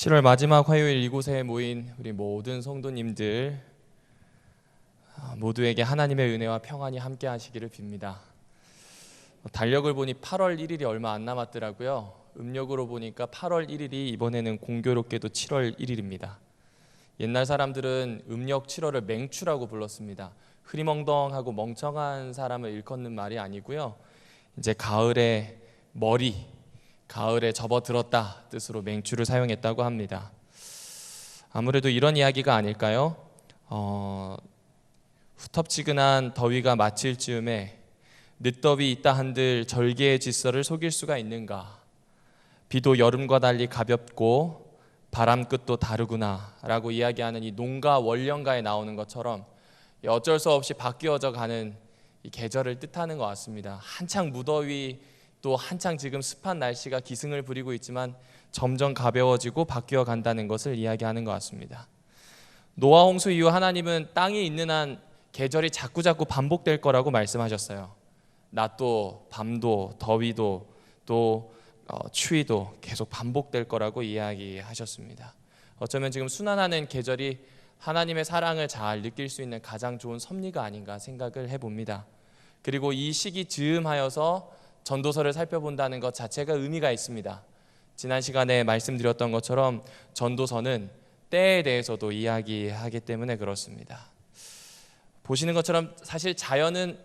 7월 마지막 화요일 이곳에 모인 우리 모든 성도님들 아, 모두에게 하나님의 은혜와 평안이 함께 하시기를 빕니다. 달력을 보니 8월 1일이 얼마 안 남았더라고요. 음력으로 보니까 8월 1일이 이번에는 공교롭게도 7월 1일입니다. 옛날 사람들은 음력 7월을 맹추라고 불렀습니다. 흐리멍덩하고 멍청한 사람을 일컫는 말이 아니고요. 이제 가을에 머리 가을에 접어들었다 뜻으로 맹추를 사용했다고 합니다. 아무래도 이런 이야기가 아닐까요? 어, 후텁지근한 더위가 마칠 즈음에 늦더위 있다 한들 절개의 질서를 속일 수가 있는가? 비도 여름과 달리 가볍고 바람 끝도 다르구나라고 이야기하는 이 농가 원령가에 나오는 것처럼 어쩔 수 없이 바뀌어져 가는 이 계절을 뜻하는 것 같습니다. 한창 무더위 또 한창 지금 습한 날씨가 기승을 부리고 있지만 점점 가벼워지고 바뀌어 간다는 것을 이야기하는 것 같습니다. 노아 홍수 이후 하나님은 땅이 있는 한 계절이 자꾸 자꾸 반복될 거라고 말씀하셨어요. 낮도 밤도 더위도 또 어, 추위도 계속 반복될 거라고 이야기하셨습니다. 어쩌면 지금 순환하는 계절이 하나님의 사랑을 잘 느낄 수 있는 가장 좋은 섭리가 아닌가 생각을 해봅니다. 그리고 이 시기 즈음하여서 전도서를 살펴본다는 것 자체가 의미가 있습니다. 지난 시간에 말씀드렸던 것처럼 전도서는 때에 대해서도 이야기하기 때문에 그렇습니다. 보시는 것처럼 사실 자연은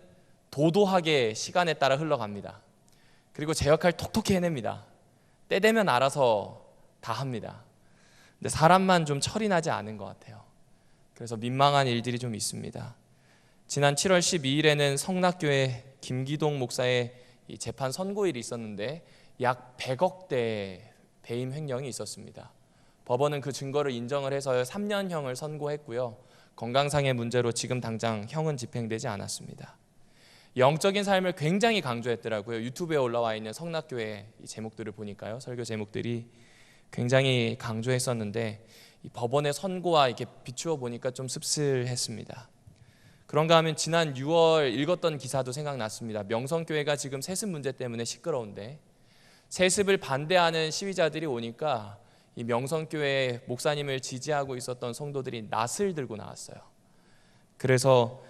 도도하게 시간에 따라 흘러갑니다. 그리고 제 역할 톡톡히 해냅니다. 때 되면 알아서 다 합니다. 근데 사람만 좀 철이 나지 않은 것 같아요. 그래서 민망한 일들이 좀 있습니다. 지난 7월 12일에는 성락교회 김기동 목사의 재판 선고일이 있었는데 약 100억대 배임 횡령이 있었습니다. 법원은 그 증거를 인정을 해서 3년형을 선고했고요. 건강상의 문제로 지금 당장 형은 집행되지 않았습니다. 영적인 삶을 굉장히 강조했더라고요. 유튜브에 올라와 있는 성락교회 제목들을 보니까요. 설교 제목들이 굉장히 강조했었는데 법원의 선고와 이렇게 비추어 보니까 좀 씁쓸했습니다. 그런가 하면 지난 6월 읽었던 기사도 생각났습니다. 명성교회가 지금 세습 문제 때문에 시끄러운데 세습을 반대하는 시위자들이 오니까 이 명성교회 목사님을 지지하고 있었던 성도들이 낫을 들고 나왔어요. 그래서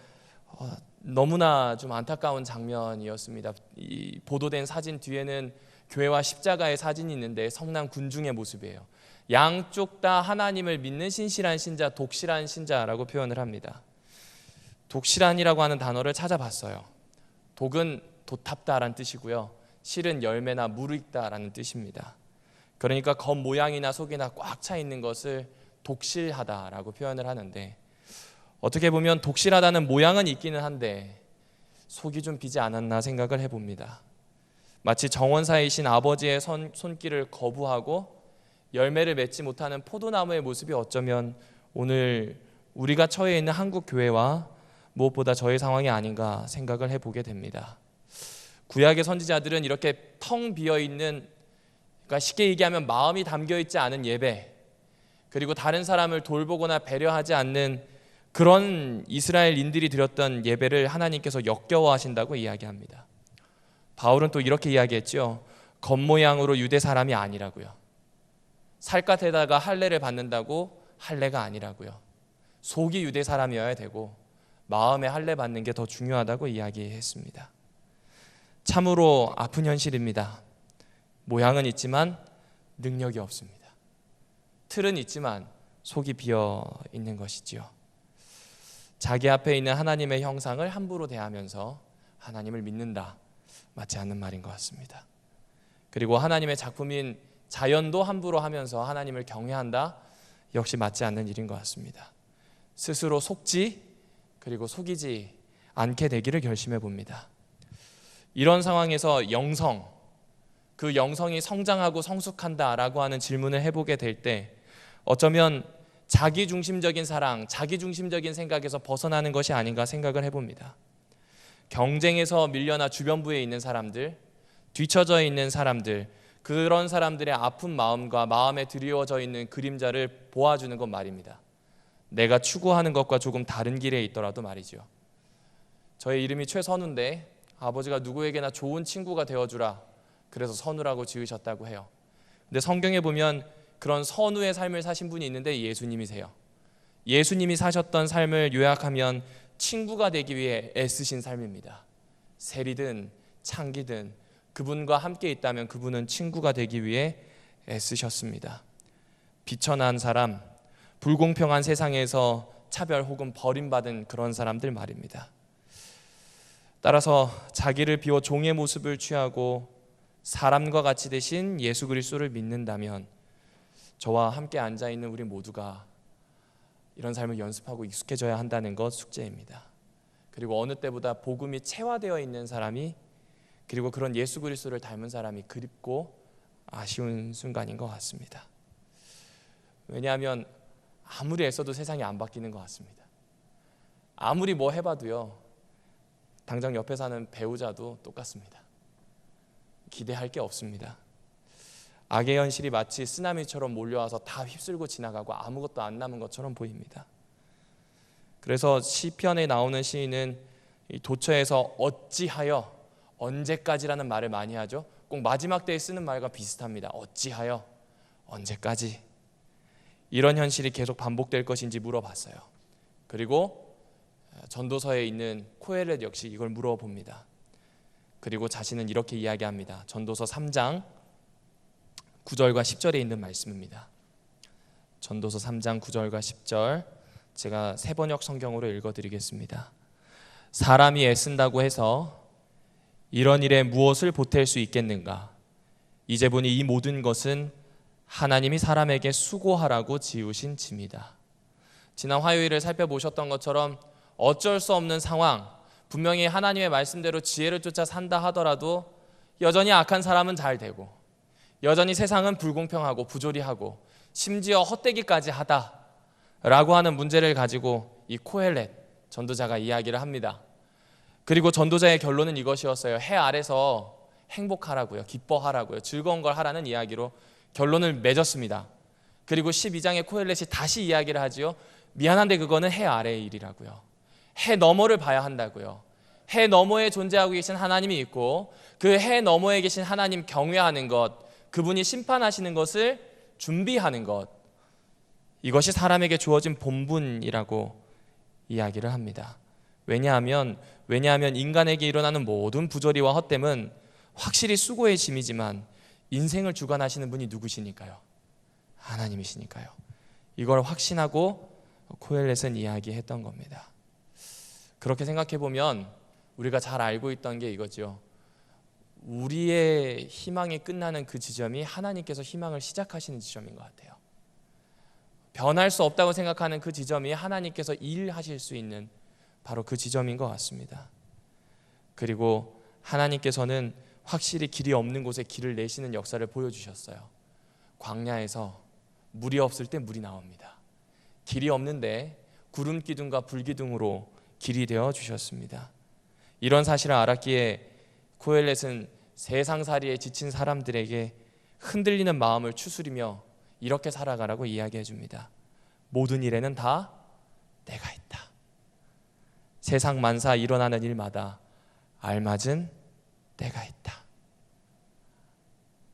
어, 너무나 좀 안타까운 장면이었습니다. 이 보도된 사진 뒤에는 교회와 십자가의 사진이 있는데 성남 군중의 모습이에요. 양쪽 다 하나님을 믿는 신실한 신자, 독실한 신자라고 표현을 합니다. 독실한이라고 하는 단어를 찾아봤어요. 독은 도탑다라는 뜻이고요. 실은 열매나 무르익다라는 뜻입니다. 그러니까 겉 모양이나 속이나 꽉 차 있는 것을 독실하다라고 표현을 하는데 어떻게 보면 독실하다는 모양은 있기는 한데 속이 좀 비지 않았나 생각을 해봅니다. 마치 정원사이신 아버지의 손, 손길을 거부하고 열매를 맺지 못하는 포도나무의 모습이 어쩌면 오늘 우리가 처해 있는 한국 교회와 무엇보다 저의 상황이 아닌가 생각을 해보게 됩니다. 구약의 선지자들은 이렇게 텅 비어 있는 그러니까 쉽게 얘기하면 마음이 담겨 있지 않은 예배 그리고 다른 사람을 돌보거나 배려하지 않는 그런 이스라엘인들이 드렸던 예배를 하나님께서 역겨워하신다고 이야기합니다. 바울은 또 이렇게 이야기했죠. 겉모양으로 유대 사람이 아니라고요. 살갗에다가 할례를 받는다고 할례가 아니라고요. 속이 유대 사람이어야 되고 마음의 할례 받는 게 더 중요하다고 이야기했습니다. 참으로 아픈 현실입니다. 모양은 있지만 능력이 없습니다. 틀은 있지만 속이 비어 있는 것이지요. 자기 앞에 있는 하나님의 형상을 함부로 대하면서 하나님을 믿는다. 맞지 않는 말인 것 같습니다. 그리고 하나님의 작품인 자연도 함부로 하면서 하나님을 경외한다. 역시 맞지 않는 일인 것 같습니다. 스스로 속지 그리고 속이지 않게 되기를 결심해 봅니다. 이런 상황에서 영성, 그 영성이 성장하고 성숙한다라고 하는 질문을 해보게 될 때 어쩌면 자기 중심적인 사랑, 자기 중심적인 생각에서 벗어나는 것이 아닌가 생각을 해봅니다. 경쟁에서 밀려나 주변부에 있는 사람들, 뒤처져 있는 사람들, 그런 사람들의 아픈 마음과 마음에 드리워져 있는 그림자를 보아주는 것 말입니다. 내가 추구하는 것과 조금 다른 길에 있더라도 말이죠. 저의 이름이 최선우인데 아버지가 누구에게나 좋은 친구가 되어주라. 그래서 선우라고 지으셨다고 해요. 근데 성경에 보면 그런 선우의 삶을 사신 분이 있는데 예수님이세요. 예수님이 사셨던 삶을 요약하면 친구가 되기 위해 애쓰신 삶입니다. 세리든 창기든 그분과 함께 있다면 그분은 친구가 되기 위해 애쓰셨습니다. 비천한 사람, 불공평한 세상에서 차별 혹은 버림받은 그런 사람들 말입니다. 따라서 자기를 비워 종의 모습을 취하고 사람과 같이 되신 예수 그리스도를 믿는다면 저와 함께 앉아 있는 우리 모두가 이런 삶을 연습하고 익숙해져야 한다는 것 숙제입니다. 그리고 어느 때보다 복음이 체화되어 있는 사람이 그리고 그런 예수 그리스도를 닮은 사람이 그립고 아쉬운 순간인 것 같습니다. 왜냐하면 아무리 애써도 세상이 안 바뀌는 것 같습니다. 아무리 뭐 해봐도요. 당장 옆에 사는 배우자도 똑같습니다. 기대할 게 없습니다. 악의 현실이 마치 쓰나미처럼 몰려와서 다 휩쓸고 지나가고 아무것도 안 남은 것처럼 보입니다. 그래서 시편에 나오는 시인은 도처에서 어찌하여 언제까지라는 말을 많이 하죠. 꼭 마지막 때에 쓰는 말과 비슷합니다. 어찌하여 언제까지 이런 현실이 계속 반복될 것인지 물어봤어요. 그리고 전도서에 있는 코엘렛 역시 이걸 물어봅니다. 그리고 자신은 이렇게 이야기합니다. 전도서 3장 9절과 10절에 있는 말씀입니다. 전도서 3장 9절과 10절 제가 세 번역 성경으로 읽어 드리겠습니다. 사람이 애쓴다고 해서 이런 일에 무엇을 보탤 수 있겠는가? 이제 보니 이 모든 것은 하나님이 사람에게 수고하라고 지으신 짐이다. 지난 화요일을 살펴보셨던 것처럼 어쩔 수 없는 상황, 분명히 하나님의 말씀대로 지혜를 쫓아 산다 하더라도 여전히 악한 사람은 잘 되고 여전히 세상은 불공평하고 부조리하고 심지어 헛되기까지 하다라고 하는 문제를 가지고 이 코헬렛 전도자가 이야기를 합니다. 그리고 전도자의 결론은 이것이었어요. 해 아래서 행복하라고요. 기뻐하라고요. 즐거운 걸 하라는 이야기로 결론을 맺었습니다. 그리고 12장의 코헬렛이 다시 이야기를 하지요. 미안한데 그거는 해 아래의 일이라고요. 해 너머를 봐야 한다고요. 해 너머에 존재하고 계신 하나님이 있고 그 해 너머에 계신 하나님 경외하는 것, 그분이 심판하시는 것을 준비하는 것. 이것이 사람에게 주어진 본분이라고 이야기를 합니다. 왜냐하면 왜냐하면 인간에게 일어나는 모든 부조리와 헛됨은 확실히 수고의 짐이지만 인생을 주관하시는 분이 누구시니까요? 하나님이시니까요. 이걸 확신하고 코엘렛은 이야기했던 겁니다. 그렇게 생각해 보면 우리가 잘 알고 있던 게 이거죠. 우리의 희망이 끝나는 그 지점이 하나님께서 희망을 시작하시는 지점인 것 같아요. 변할 수 없다고 생각하는 그 지점이 하나님께서 일하실 수 있는 바로 그 지점인 것 같습니다. 그리고 하나님께서는 확실히 길이 없는 곳에 길을 내시는 역사를 보여주셨어요. 광야에서 물이 없을 때 물이 나옵니다. 길이 없는데 구름 기둥과 불 기둥으로 길이 되어 주셨습니다. 이런 사실을 알았기에 코엘렛은 세상살이에 지친 사람들에게 흔들리는 마음을 추스리며 이렇게 살아가라고 이야기해 줍니다. 모든 일에는 다 내가 있다. 세상 만사 일어나는 일마다 알맞은 때가 있다.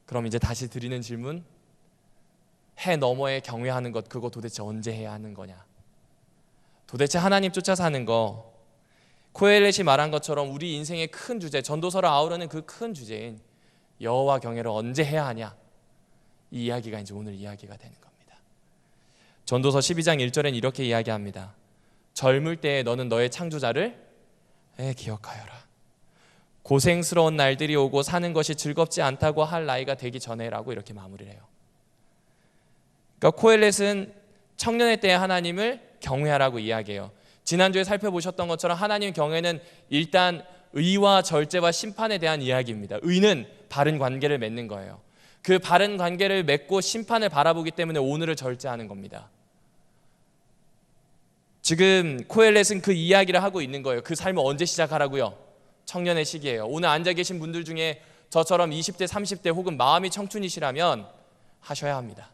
그럼 이제 다시 드리는 질문 해 너머에 경외하는 것 그거 도대체 언제 해야 하는 거냐? 도대체 하나님 쫓아 사는 거 코엘렛이 말한 것처럼 우리 인생의 큰 주제 전도서를 아우르는 그 큰 주제인 여호와 경외를 언제 해야 하냐? 이 이야기가 이제 오늘 이야기가 되는 겁니다. 전도서 12장 1절엔 이렇게 이야기합니다. 젊을 때에 너는 너의 창조자를 기억하여라. 고생스러운 날들이 오고 사는 것이 즐겁지 않다고 할 나이가 되기 전에라고 이렇게 마무리를 해요. 그러니까 코엘렛은 청년의 때에 하나님을 경외하라고 이야기해요. 지난주에 살펴보셨던 것처럼 하나님 경외는 일단 의와 절제와 심판에 대한 이야기입니다. 의는 바른 관계를 맺는 거예요. 그 바른 관계를 맺고 심판을 바라보기 때문에 오늘을 절제하는 겁니다. 지금 코엘렛은 그 이야기를 하고 있는 거예요. 그 삶을 언제 시작하라고요? 청년의 시기예요. 오늘 앉아 계신 분들 중에 저처럼 20대, 30대 혹은 마음이 청춘이시라면 하셔야 합니다.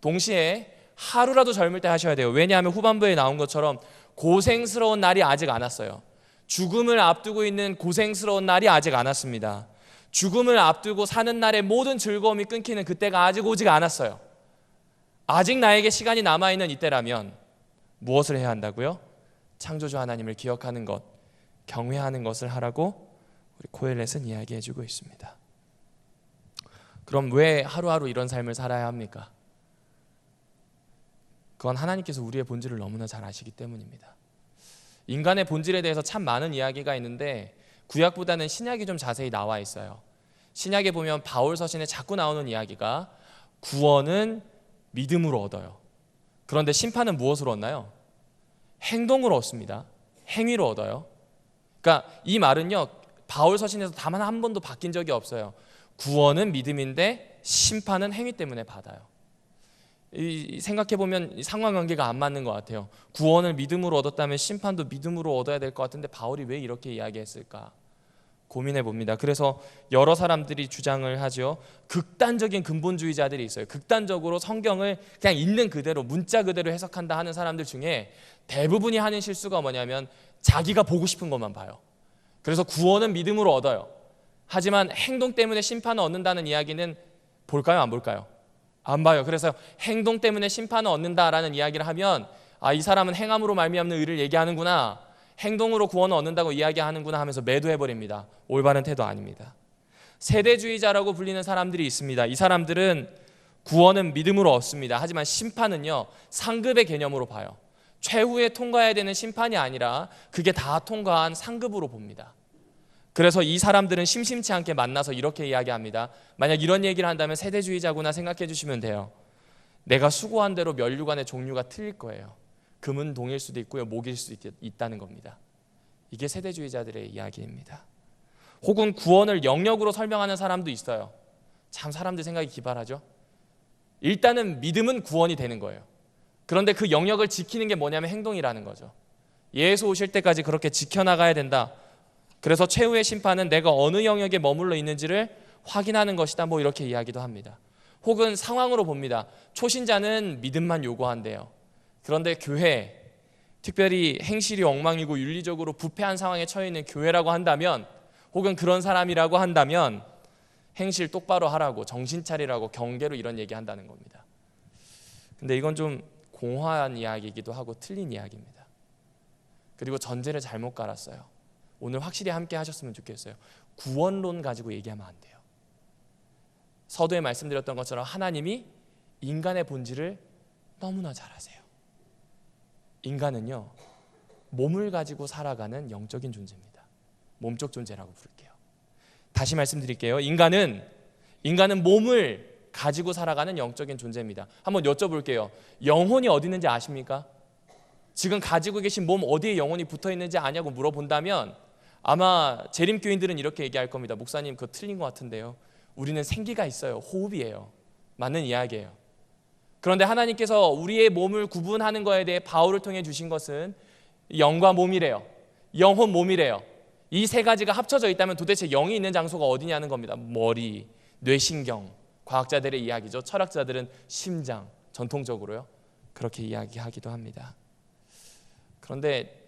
동시에 하루라도 젊을 때 하셔야 돼요. 왜냐하면 후반부에 나온 것처럼 고생스러운 날이 아직 안 왔어요. 죽음을 앞두고 있는 고생스러운 날이 아직 안 왔습니다. 죽음을 앞두고 사는 날의 모든 즐거움이 끊기는 그때가 아직 오지 않았어요. 아직 나에게 시간이 남아 있는 이때라면 무엇을 해야 한다고요? 창조주 하나님을 기억하는 것, 경외하는 것을 하라고 우리 코엘렛은 이야기해 주고 있습니다. 그럼 왜 하루하루 이런 삶을 살아야 합니까? 그건 하나님께서 우리의 본질을 너무나 잘 아시기 때문입니다. 인간의 본질에 대해서 참 많은 이야기가 있는데 구약보다는 신약이 좀 자세히 나와 있어요. 신약에 보면 바울 서신에 자꾸 나오는 이야기가 구원은 믿음으로 얻어요. 그런데 심판은 무엇으로 얻나요? 행동으로 얻습니다. 행위로 얻어요. 그러니까 이 말은요. 바울 서신에서 다만 한 번도 바뀐 적이 없어요. 구원은 믿음인데 심판은 행위 때문에 받아요. 이 생각해 보면 상관관계가 안 맞는 것 같아요. 구원을 믿음으로 얻었다면 심판도 믿음으로 얻어야 될 것 같은데 바울이 왜 이렇게 이야기했을까? 고민해 봅니다. 그래서 여러 사람들이 주장을 하죠. 극단적인 근본주의자들이 있어요. 극단적으로 성경을 그냥 있는 그대로 문자 그대로 해석한다 하는 사람들 중에 대부분이 하는 실수가 뭐냐면 자기가 보고 싶은 것만 봐요. 그래서 구원은 믿음으로 얻어요. 하지만 행동 때문에 심판을 얻는다는 이야기는 볼까요? 안 볼까요? 안 봐요. 그래서 행동 때문에 심판을 얻는다라는 이야기를 하면 아, 이 사람은 행함으로 말미암는 의를 얘기하는구나. 행동으로 구원을 얻는다고 이야기하는구나 하면서 매도해 버립니다. 올바른 태도 아닙니다. 세대주의자라고 불리는 사람들이 있습니다. 이 사람들은 구원은 믿음으로 얻습니다. 하지만 심판은요. 상급의 개념으로 봐요. 최후에 통과해야 되는 심판이 아니라 그게 다 통과한 상급으로 봅니다. 그래서 이 사람들은 심심치 않게 만나서 이렇게 이야기합니다. 만약 이런 얘기를 한다면 세대주의자구나 생각해 주시면 돼요. 내가 수고한 대로 면류관의 종류가 틀릴 거예요. 금은 동일 수도 있고요, 목일 수도 있, 다는 겁니다. 이게 세대주의자들의 이야기입니다. 혹은 구원을 영역으로 설명하는 사람도 있어요. 참 사람들 생각이 기발하죠. 일단은 믿음은 구원이 되는 거예요. 그런데 그 영역을 지키는 게 뭐냐면 행동이라는 거죠. 예수 오실 때까지 그렇게 지켜나가야 된다. 그래서 최후의 심판은 내가 어느 영역에 머물러 있는지를 확인하는 것이다. 뭐 이렇게 이야기도 합니다. 혹은 상황으로 봅니다. 초신자는 믿음만 요구한대요. 그런데 교회, 특별히 행실이 엉망이고 윤리적으로 부패한 상황에 처해 있는 교회라고 한다면, 혹은 그런 사람이라고 한다면, 행실 똑바로 하라고, 정신 차리라고, 경계로 이런 얘기 한다는 겁니다. 근데 이건 좀 공허한 이야기이기도 하고 틀린 이야기입니다. 그리고 전제를 잘못 깔았어요. 오늘 확실히 함께 하셨으면 좋겠어요. 구원론 가지고 얘기하면 안 돼요. 서두에 말씀드렸던 것처럼 하나님이 인간의 본질을 너무나 잘 아세요. 인간은요, 몸을 가지고 살아가는 영적인 존재입니다. 몸적 존재라고 부를게요. 다시 말씀드릴게요. 인간은 인간은 몸을 가지고 살아가는 영적인 존재입니다. 한번 여쭤볼게요. 영혼이 어디 있는지 아십니까? 지금 가지고 계신 몸 어디에 영혼이 붙어 있는지 아냐고 물어본다면 아마 재림 교인들은 이렇게 얘기할 겁니다. 목사님 그거 틀린 것 같은데요. 우리는 생기가 있어요. 호흡이에요. 맞는 이야기예요. 그런데 하나님께서 우리의 몸을 구분하는 것에 대해 바울을 통해 주신 것은 영과 몸이래요. 영혼 몸이래요. 이 세 가지가 합쳐져 있다면 도대체 영이 있는 장소가 어디냐는 겁니다. 머리, 뇌신경. 과학자들의 이야기죠. 철학자들은 심장, 전통적으로요. 그렇게 이야기하기도 합니다. 그런데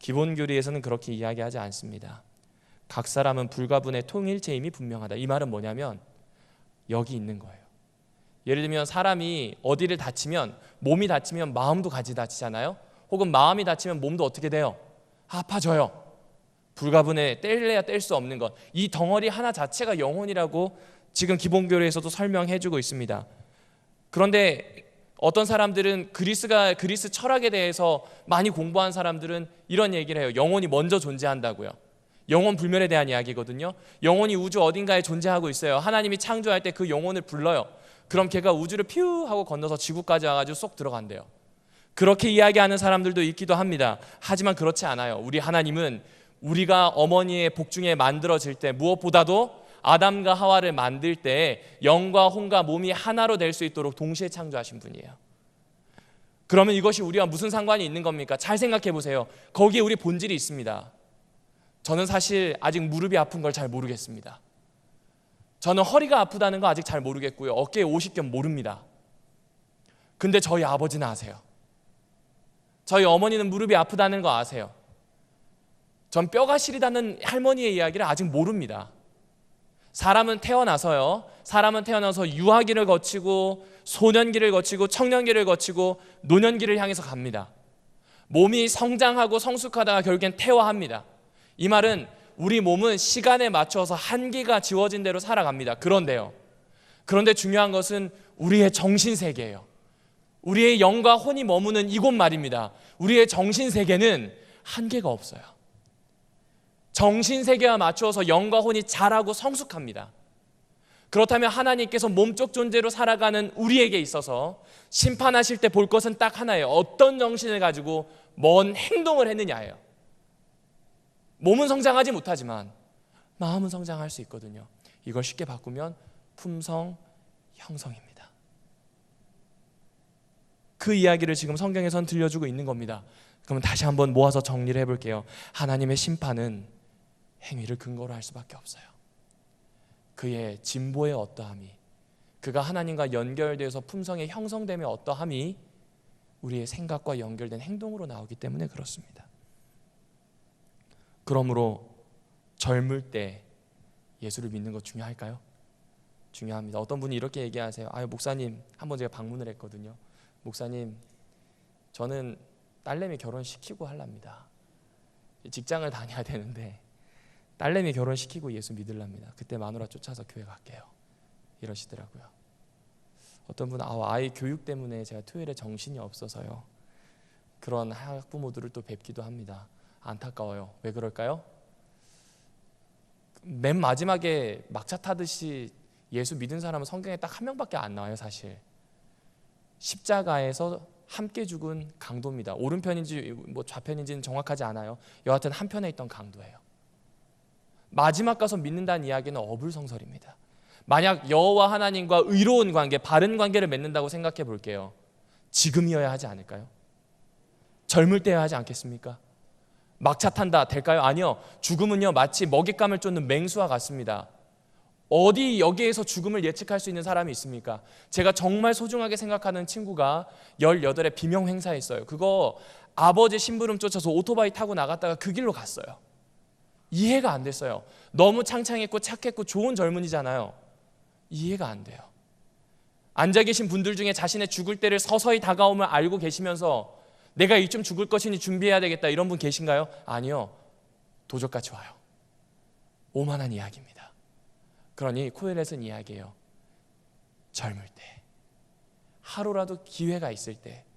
기본 교리에서는 그렇게 이야기하지 않습니다. 각 사람은 불가분의 통일체임이 분명하다. 이 말은 뭐냐면 여기 있는 거예요. 예를 들면 사람이 어디를 다치면 몸이 다치면 마음도 같이 다치잖아요. 혹은 마음이 다치면 몸도 어떻게 돼요? 아파져요. 불가분의 뗄래야 뗄 수 없는 것. 이 덩어리 하나 자체가 영혼이라고 지금 기본 교리에서도 설명해 주고 있습니다. 그런데 어떤 사람들은 그리스가 그리스 철학에 대해서 많이 공부한 사람들은 이런 얘기를 해요. 영혼이 먼저 존재한다고요. 영혼 불멸에 대한 이야기거든요. 영혼이 우주 어딘가에 존재하고 있어요. 하나님이 창조할 때 그 영혼을 불러요. 그럼 걔가 우주를 퓨 하고 건너서 지구까지 와가지고 쏙 들어간대요. 그렇게 이야기하는 사람들도 있기도 합니다. 하지만 그렇지 않아요. 우리 하나님은 우리가 어머니의 복중에 만들어질 때 무엇보다도 아담과 하와를 만들 때 영과 혼과 몸이 하나로 될 수 있도록 동시에 창조하신 분이에요. 그러면 이것이 우리와 무슨 상관이 있는 겁니까? 잘 생각해 보세요. 거기에 우리 본질이 있습니다. 저는 사실 아직 무릎이 아픈 걸 잘 모르겠습니다. 저는 허리가 아프다는 거 아직 잘 모르겠고요. 어깨에 오십견 모릅니다. 근데 저희 아버지는 아세요. 저희 어머니는 무릎이 아프다는 거 아세요. 전 뼈가 시리다는 할머니의 이야기를 아직 모릅니다. 사람은 태어나서요. 사람은 태어나서 유아기를 거치고 소년기를 거치고 청년기를 거치고 노년기를 향해서 갑니다. 몸이 성장하고 성숙하다가 결국엔 퇴화합니다. 이 말은 우리 몸은 시간에 맞춰서 한계가 지워진 대로 살아갑니다. 그런데요. 그런데 중요한 것은 우리의 정신 세계예요. 우리의 영과 혼이 머무는 이곳 말입니다. 우리의 정신 세계는 한계가 없어요. 정신 세계와 맞추어서 영과 혼이 자라고 성숙합니다. 그렇다면 하나님께서 몸쪽 존재로 살아가는 우리에게 있어서 심판하실 때 볼 것은 딱 하나예요. 어떤 정신을 가지고 뭔 행동을 했느냐예요. 몸은 성장하지 못하지만 마음은 성장할 수 있거든요. 이걸 쉽게 바꾸면 품성 형성입니다. 그 이야기를 지금 성경에선 들려주고 있는 겁니다. 그러면 다시 한번 모아서 정리를 해볼게요. 하나님의 심판은 행위를 근거로 할 수밖에 없어요. 그의 진보의 어떠함이 그가 하나님과 연결되어서 품성의 형성됨의 어떠함이 우리의 생각과 연결된 행동으로 나오기 때문에 그렇습니다. 그러므로 젊을 때 예수를 믿는 것 중요할까요? 중요합니다. 어떤 분이 이렇게 얘기하세요. 아유 목사님 한번 제가 방문을 했거든요. 목사님 저는 딸내미 결혼시키고 할랍니다. 직장을 다녀야 되는데 딸내미 결혼시키고 예수 믿을랍니다. 그때 마누라 쫓아서 교회 갈게요. 이러시더라고요. 어떤 분은 아, 아이 교육 때문에 제가 토요일에 정신이 없어서요. 그런 학부모들을 또 뵙기도 합니다. 안타까워요. 왜 그럴까요? 맨 마지막에 막차 타듯이 예수 믿은 사람은 성경에 딱 한 명밖에 안 나와요, 사실. 십자가에서 함께 죽은 강도입니다. 오른편인지 뭐 좌편인지는 정확하지 않아요. 여하튼 한편에 있던 강도예요. 마지막 가서 믿는다는 이야기는 어불성설입니다. 만약 여호와 하나님과 의로운 관계, 바른 관계를 맺는다고 생각해 볼게요. 지금이어야 하지 않을까요? 젊을 때여야 하지 않겠습니까? 막차 탄다 될까요? 아니요. 죽음은요 마치 먹잇감을 쫓는 맹수와 같습니다. 어디 여기에서 죽음을 예측할 수 있는 사람이 있습니까? 제가 정말 소중하게 생각하는 친구가 18에 비명 행사했어요. 그거 아버지 심부름 쫓아서 오토바이 타고 나갔다가 그 길로 갔어요. 이해가 안 됐어요. 너무 창창했고 착했고 좋은 젊은이잖아요. 이해가 안 돼요. 앉아 계신 분들 중에 자신의 죽을 때를 서서히 다가옴을 알고 계시면서 내가 이쯤 죽을 것이니 준비해야 되겠다 이런 분 계신가요? 아니요. 도적같이 와요. 오만한 이야기입니다. 그러니 코엘렛은 이야기예요. 젊을 때 하루라도 기회가 있을 때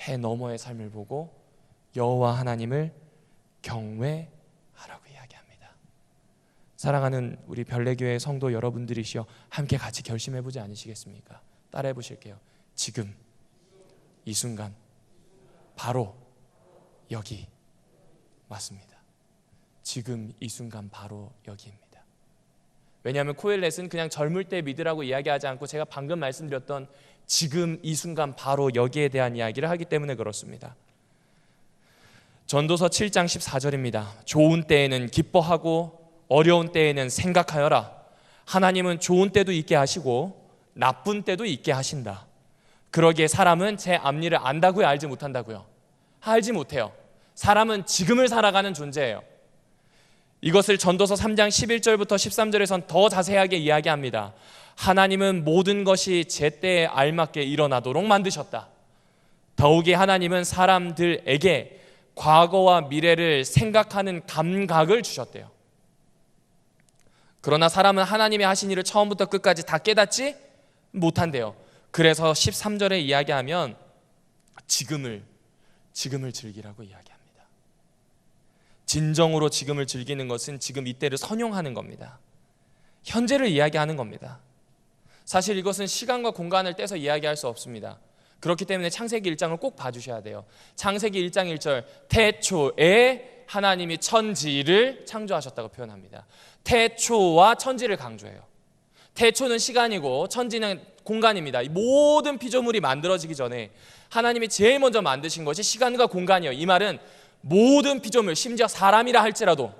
해 너머의 삶을 보고 여호와 하나님을 경외 하라고 이야기합니다. 사랑하는 우리 별내교회 성도 여러분들이시여 함께 같이 결심해 보지 않으시겠습니까? 따라해 보실게요. 지금 이 순간 바로 여기 맞습니다. 지금 이 순간 바로 여기입니다. 왜냐하면 코엘렛은 그냥 젊을 때 믿으라고 이야기하지 않고 제가 방금 말씀드렸던 지금 이 순간 바로 여기에 대한 이야기를 하기 때문에 그렇습니다. 전도서 7장 14절입니다. 좋은 때에는 기뻐하고 어려운 때에는 생각하여라. 하나님은 좋은 때도 있게 하시고 나쁜 때도 있게 하신다. 그러기에 사람은 제 앞니를 안다고요, 알지 못한다고요? 알지 못해요. 사람은 지금을 살아가는 존재예요. 이것을 전도서 3장 11절부터 13절에선 더 자세하게 이야기합니다. 하나님은 모든 것이 제 때에 알맞게 일어나도록 만드셨다. 더욱이 하나님은 사람들에게 과거와 미래를 생각하는 감각을 주셨대요. 그러나 사람은 하나님의 하신 일을 처음부터 끝까지 다 깨닫지 못한대요. 그래서 13절에 이야기하면 지금을 지금을 즐기라고 이야기합니다. 진정으로 지금을 즐기는 것은 지금 이때를 선용하는 겁니다. 현재를 이야기하는 겁니다. 사실 이것은 시간과 공간을 떼서 이야기할 수 없습니다. 그렇기 때문에 창세기 1장을 꼭 봐주셔야 돼요. 창세기 1장 1절 태초에 하나님이 천지를 창조하셨다고 표현합니다. 태초와 천지를 강조해요. 태초는 시간이고 천지는 공간입니다. 모든 피조물이 만들어지기 전에 하나님이 제일 먼저 만드신 것이 시간과 공간이에요. 이 말은 모든 피조물, 심지어 사람이라 할지라도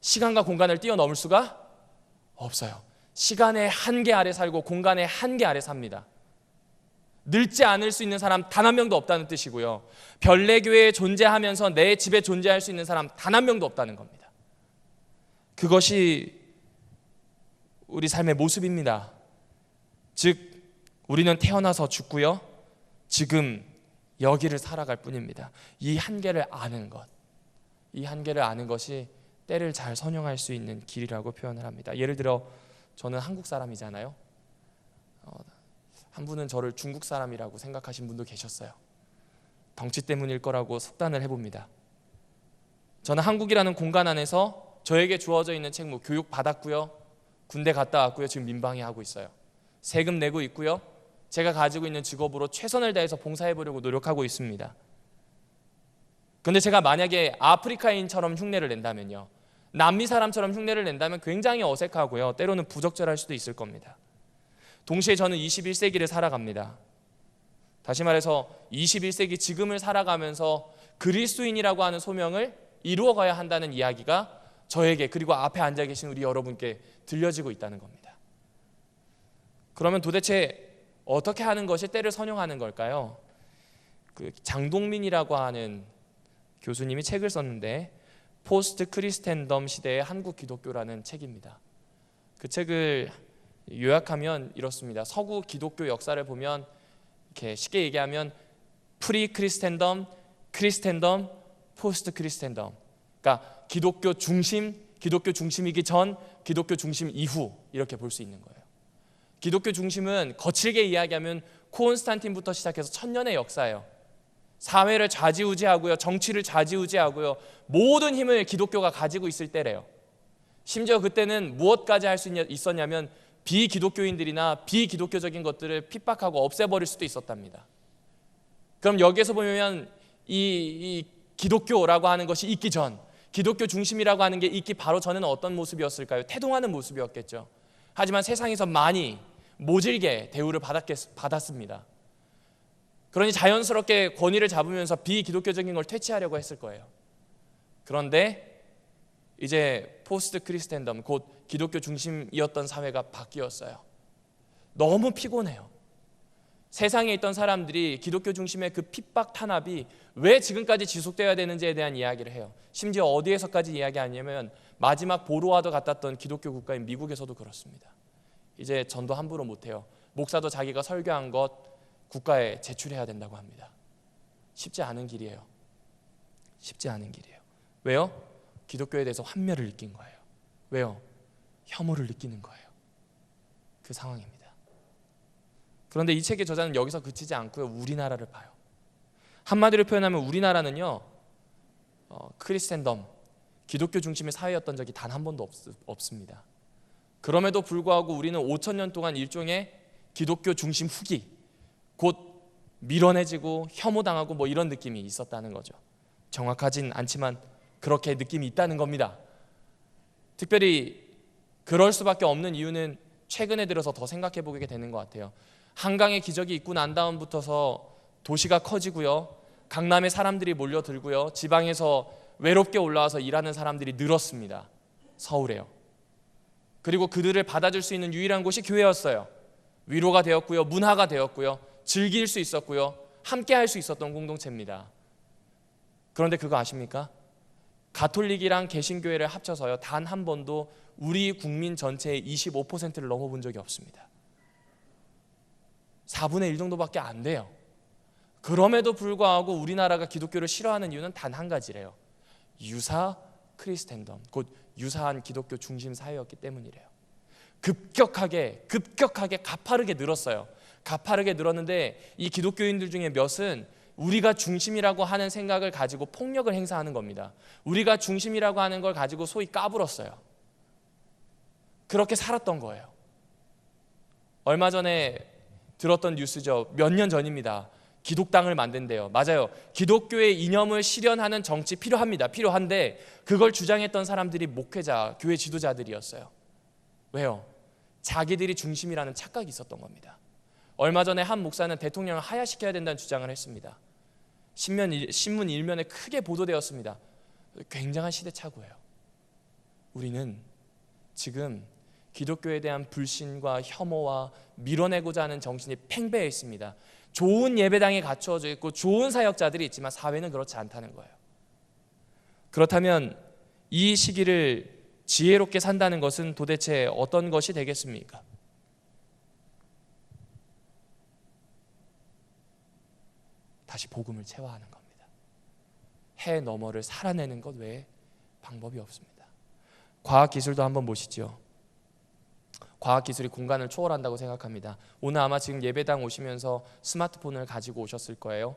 시간과 공간을 뛰어넘을 수가 없어요. 시간의 한계 아래 살고 공간의 한계 아래 삽니다. 늙지 않을 수 있는 사람 단 한 명도 없다는 뜻이고요. 별내교회에 존재하면서 내 집에 존재할 수 있는 사람 단 한 명도 없다는 겁니다. 그것이 우리 삶의 모습입니다. 즉 우리는 태어나서 죽고요. 지금 여기를 살아갈 뿐입니다. 이 한계를 아는 것. 이 한계를 아는 것이 때를 잘 선용할 수 있는 길이라고 표현을 합니다. 예를 들어 저는 한국 사람이잖아요. 어, 한 분은 저를 중국 사람이라고 생각하신 분도 계셨어요. 덩치 때문일 거라고 속단을 해봅니다. 저는 한국이라는 공간 안에서 저에게 주어져 있는 책무 교육 받았고요. 군대 갔다 왔고요. 지금 민방위 하고 있어요. 세금 내고 있고요. 제가 가지고 있는 직업으로 최선을 다해서 봉사해 보려고 노력하고 있습니다. 근데 제가 만약에 아프리카인처럼 흉내를 낸다면요. 남미 사람처럼 흉내를 낸다면 굉장히 어색하고요. 때로는 부적절할 수도 있을 겁니다. 동시에 저는 21세기를 살아갑니다. 다시 말해서 21세기 지금을 살아가면서 그리스도인이라고 하는 소명을 이루어가야 한다는 이야기가 저에게 그리고 앞에 앉아 계신 우리 여러분께 들려지고 있다는 겁니다. 그러면 도대체 어떻게 하는 것이 때를 선용하는 걸까요? 그 장동민이라고 하는 교수님이 책을 썼는데 포스트 크리스텐덤 시대의 한국 기독교라는 책입니다. 그 책을 요약하면 이렇습니다. 서구 기독교 역사를 보면 이렇게 쉽게 얘기하면 프리 크리스텐덤, 크리스텐덤, 포스트 크리스텐덤. 그러니까 기독교 중심, 기독교 중심이기 전, 기독교 중심 이후 이렇게 볼 수 있는 거예요. 기독교 중심은 거칠게 이야기하면 코온스탄틴부터 시작해서 천년의 역사예요. 사회를 좌지우지하고요. 정치를 좌지우지하고요. 모든 힘을 기독교가 가지고 있을 때래요. 심지어 그때는 무엇까지 할 수 있었냐면 비기독교인들이나 비기독교적인 것들을 핍박하고 없애버릴 수도 있었답니다. 그럼 여기에서 보면 이, 이 기독교라고 하는 것이 있기 전, 기독교 중심이라고 하는 게 있기 바로 전에는 어떤 모습이었을까요? 태동하는 모습이었겠죠. 하지만 세상에서 많이 모질게 대우를 받았겠, 받았습니다. 그러니 자연스럽게 권위를 잡으면서 비기독교적인 걸 퇴치하려고 했을 거예요. 그런데 이제 포스트 크리스텐덤 곧 기독교 중심이었던 사회가 바뀌었어요. 너무 피곤해요. 세상에 있던 사람들이 기독교 중심의 그 핍박 탄압이 왜 지금까지 지속되어야 되는지에 대한 이야기를 해요. 심지어 어디에서까지 이야기하냐면 마지막 보로와도 같았던 기독교 국가인 미국에서도 그렇습니다. 이제 전도 함부로 못해요. 목사도 자기가 설교한 것 국가에 제출해야 된다고 합니다. 쉽지 않은 길이에요. 쉽지 않은 길이에요. 왜요? 기독교에 대해서 환멸을 느낀 거예요. 왜요? 혐오를 느끼는 거예요. 그 상황입니다. 그런데 이 책의 저자는 여기서 그치지 않고요. 우리나라를 봐요. 한마디로 표현하면 우리나라는요. 어, 크리스텐덤, 기독교 중심의 사회였던 적이 단 한 번도 없, 없습니다. 그럼에도 불구하고 우리는 5천 년 동안 일종의 기독교 중심 후기, 곧 밀어내지고 혐오당하고 뭐 이런 느낌이 있었다는 거죠. 정확하진 않지만 그렇게 느낌이 있다는 겁니다. 특별히 그럴 수밖에 없는 이유는 최근에 들어서 더 생각해 보게 되는 것 같아요. 한강의 기적이 있고 난 다음부터서 도시가 커지고요. 강남에 사람들이 몰려들고요. 지방에서 외롭게 올라와서 일하는 사람들이 늘었습니다. 서울에요. 그리고 그들을 받아줄 수 있는 유일한 곳이 교회였어요. 위로가 되었고요. 문화가 되었고요. 즐길 수 있었고요. 함께 할 수 있었던 공동체입니다. 그런데 그거 아십니까? 가톨릭이랑 개신교회를 합쳐서요. 단 한 번도 우리 국민 전체의 25%를 넘어본 적이 없습니다. 4분의 1 정도밖에 안 돼요. 그럼에도 불구하고 우리나라가 기독교를 싫어하는 이유는 단 한 가지래요. 유사 크리스텐덤, 곧 유사한 기독교 중심 사회였기 때문이래요. 급격하게 급격하게 가파르게 늘었어요. 가파르게 늘었는데 이 기독교인들 중에 몇은 우리가 중심이라고 하는 생각을 가지고 폭력을 행사하는 겁니다. 우리가 중심이라고 하는 걸 가지고 소위 까불었어요. 그렇게 살았던 거예요. 얼마 전에 들었던 뉴스죠. 몇 년 전입니다. 기독당을 만든대요. 맞아요. 기독교의 이념을 실현하는 정치 필요합니다. 필요한데 그걸 주장했던 사람들이 목회자, 교회 지도자들이었어요. 왜요? 자기들이 중심이라는 착각이 있었던 겁니다. 얼마 전에 한 목사는 대통령을 하야시켜야 된다는 주장을 했습니다. 신문, 신문 일면에 크게 보도되었습니다. 굉장한 시대착오예요. 우리는 지금 기독교에 대한 불신과 혐오와 밀어내고자 하는 정신이 팽배해 있습니다. 좋은 예배당에 갖추어져 있고 좋은 사역자들이 있지만 사회는 그렇지 않다는 거예요. 그렇다면 이 시기를 지혜롭게 산다는 것은 도대체 어떤 것이 되겠습니까? 다시 복음을 체화하는 겁니다. 해 너머를 살아내는 것 외에 방법이 없습니다. 과학 기술도 한번 보시죠. 과학 기술이 공간을 초월한다고 생각합니다. 오늘 아마 지금 예배당 오시면서 스마트폰을 가지고 오셨을 거예요.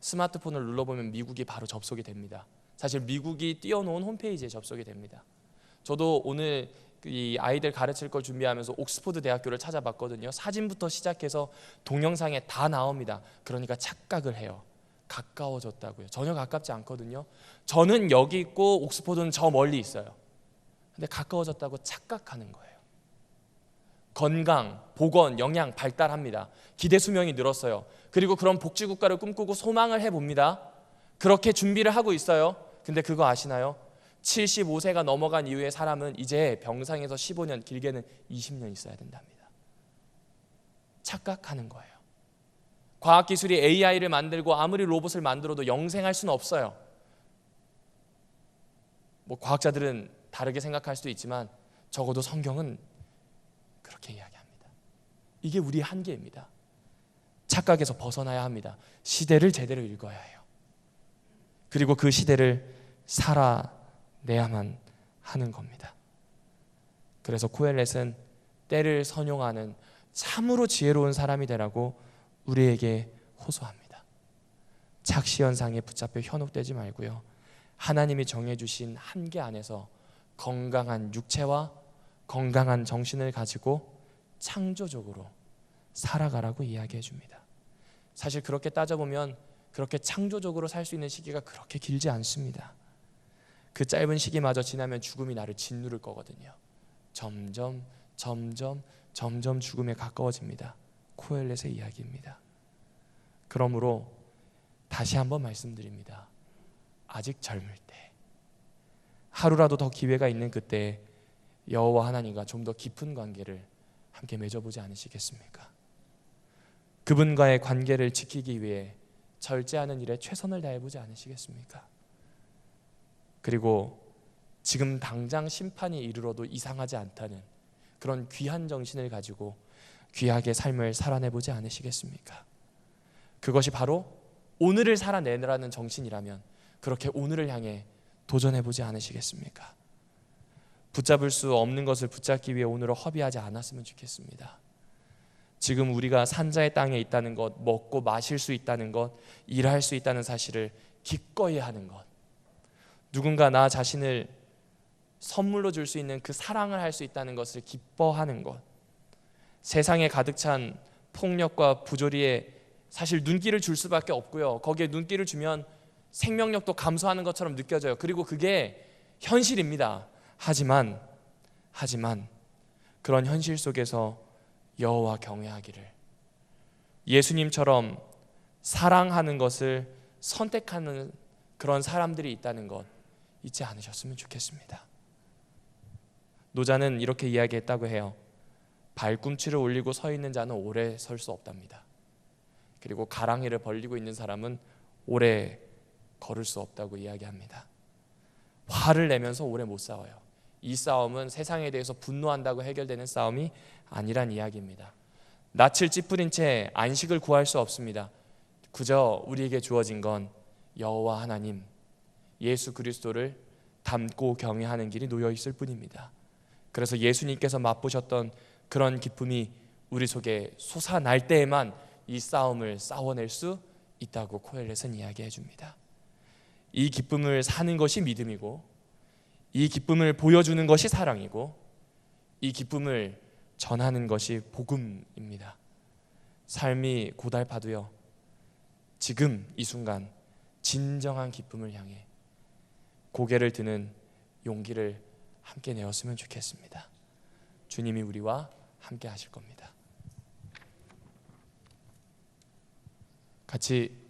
스마트폰을 눌러보면 미국이 바로 접속이 됩니다. 사실 미국이 띄워놓은 홈페이지에 접속이 됩니다. 저도 오늘 이 아이들 가르칠 걸 준비하면서 옥스퍼드 대학교를 찾아봤거든요. 사진부터 시작해서 동영상에 다 나옵니다. 그러니까 착각을 해요. 가까워졌다고요. 전혀 가깝지 않거든요. 저는 여기 있고 옥스퍼드는 저 멀리 있어요. 근데 가까워졌다고 착각하는 거예요. 건강, 보건, 영양 발달합니다. 기대 수명이 늘었어요. 그리고 그런 복지 국가를 꿈꾸고 소망을 해 봅니다. 그렇게 준비를 하고 있어요. 근데 그거 아시나요? 75세가 넘어간 이후에 사람은 이제 병상에서 15년, 길게는 20년 있어야 된답니다. 착각하는 거예요. 과학 기술이 AI를 만들고 아무리 로봇을 만들어도 영생할 수는 없어요. 뭐 과학자들은 다르게 생각할 수도 있지만 적어도 성경은 그렇게 이야기합니다. 이게 우리의 한계입니다. 착각에서 벗어나야 합니다. 시대를 제대로 읽어야 해요. 그리고 그 시대를 살아내야만 하는 겁니다. 그래서 코엘렛은 때를 선용하는 참으로 지혜로운 사람이 되라고 우리에게 호소합니다. 착시 현상에 붙잡혀 현혹되지 말고요. 하나님이 정해 주신 한계 안에서 건강한 육체와 건강한 정신을 가지고 창조적으로 살아가라고 이야기해 줍니다. 사실 그렇게 따져보면 그렇게 창조적으로 살 수 있는 시기가 그렇게 길지 않습니다. 그 짧은 시기마저 지나면 죽음이 나를 짓누를 거거든요. 점점 점점 점점 죽음에 가까워집니다. 코엘렛의 이야기입니다. 그러므로 다시 한번 말씀드립니다. 아직 젊을 때 하루라도 더 기회가 있는 그때 여호와 하나님과 좀 더 깊은 관계를 함께 맺어보지 않으시겠습니까? 그분과의 관계를 지키기 위해 절제하는 일에 최선을 다해보지 않으시겠습니까? 그리고 지금 당장 심판이 이르러도 이상하지 않다는 그런 귀한 정신을 가지고 귀하게 삶을 살아내보지 않으시겠습니까? 그것이 바로 오늘을 살아내라는 정신이라면 그렇게 오늘을 향해 도전해보지 않으시겠습니까? 붙잡을 수 없는 것을 붙잡기 위해 오늘을 허비하지 않았으면 좋겠습니다. 지금 우리가 산자의 땅에 있다는 것, 먹고 마실 수 있다는 것, 일할 수 있다는 사실을 기꺼이 하는 것, 누군가 나 자신을 선물로 줄 수 있는 그 사랑을 할 수 있다는 것을 기뻐하는 것, 세상에 가득 찬 폭력과 부조리에 사실 눈길을 줄 수밖에 없고요. 거기에 눈길을 주면 생명력도 감소하는 것처럼 느껴져요. 그리고 그게 현실입니다. 하지만 하지만 그런 현실 속에서 여호와 경외하기를 예수님처럼 사랑하는 것을 선택하는 그런 사람들이 있다는 것 잊지 않으셨으면 좋겠습니다. 노자는 이렇게 이야기했다고 해요. 발꿈치를 올리고 서 있는 자는 오래 설 수 없답니다. 그리고 가랑이를 벌리고 있는 사람은 오래 걸을 수 없다고 이야기합니다. 화를 내면서 오래 못 싸워요. 이 싸움은 세상에 대해서 분노한다고 해결되는 싸움이 아니란 이야기입니다. 낯을 찌푸린 채 안식을 구할 수 없습니다. 그저 우리에게 주어진 건 여호와 하나님 예수 그리스도를 닮고 경외하는 길이 놓여 있을 뿐입니다. 그래서 예수님께서 맛보셨던 그런 기쁨이 우리 속에 솟아날 때에만 이 싸움을 싸워낼 수 있다고 코엘렛은 이야기해 줍니다. 이 기쁨을 사는 것이 믿음이고 이 기쁨을 보여주는 것이 사랑이고 이 기쁨을 전하는 것이 복음입니다. 삶이 고달파도요. 지금 이 순간 진정한 기쁨을 향해 고개를 드는 용기를 함께 내었으면 좋겠습니다. 주님이 우리와 함께 하실 겁니다. 같이